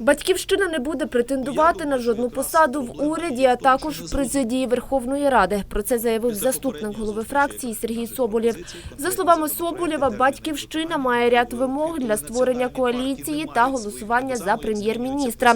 Батьківщина не буде претендувати на жодну посаду в уряді, а також в президії Верховної Ради. Про це заявив заступник голови фракції Сергій Соболєв. За словами Соболєва, батьківщина має ряд вимог для створення коаліції та голосування за прем'єр-міністра.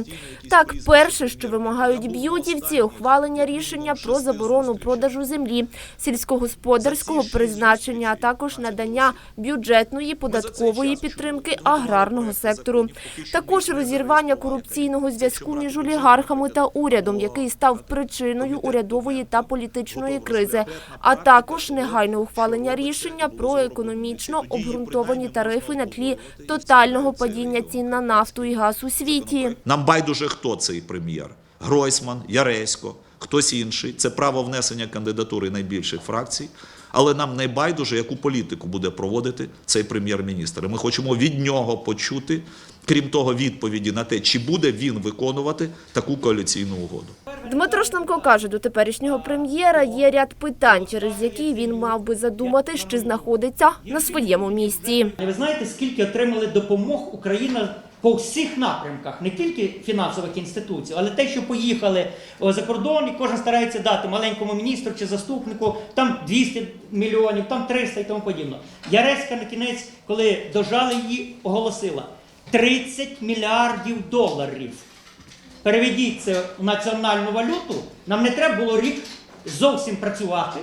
Так, перше, що вимагають б'ютівці, ухвалення рішення про заборону продажу землі, сільськогосподарського призначення, а також надання бюджетної податкової підтримки аграрного сектору. Також розірвання корупційного зв'язку між олігархами та урядом, який став причиною урядової та політичної кризи, а також негайне ухвалення рішення про економічно обґрунтовані тарифи на тлі тотального падіння цін на нафту і газ у світі. Нам байдуже, хто цей прем'єр: Гройсман, Яресько, хтось інший. Це право внесення кандидатури найбільших фракцій. Але нам не байдуже, яку політику буде проводити цей прем'єр-міністр. І Ми хочемо від нього почути, крім того, відповіді на те, чи буде він виконувати таку коаліційну угоду. Дмитро Шнамко каже, до теперішнього прем'єра є ряд питань, через які він мав би задумати, що знаходиться на своєму місці. Ви знаєте, скільки отримали допомог Україна по всіх напрямках, не тільки фінансових інституцій, але те, що поїхали за кордон, і кожен старається дати маленькому міністру чи заступнику там 200 мільйонів, там 300 і тому подібне. Яреська на кінець, коли дожали її, оголосила 30 мільярдів доларів. Переведіть це в національну валюту. Нам не треба було рік зовсім працювати.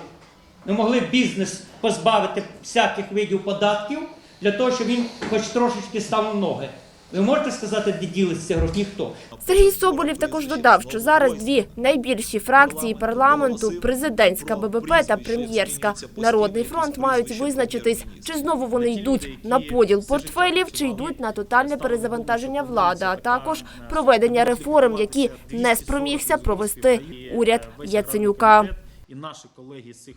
Ми могли бізнес позбавити всяких видів податків для того, щоб він хоч трошечки став на ноги. Ви можете сказати, де ділиться гроші? Ніхто. Сергій Соболєв також додав, що зараз дві найбільші фракції парламенту президентська ББП та прем'єрська народний фронт мають визначитись, чи знову вони йдуть на поділ портфелів, чи йдуть на тотальне перезавантаження влади, а також проведення реформ, які не спромігся провести уряд Яценюка. І наші колеги з цих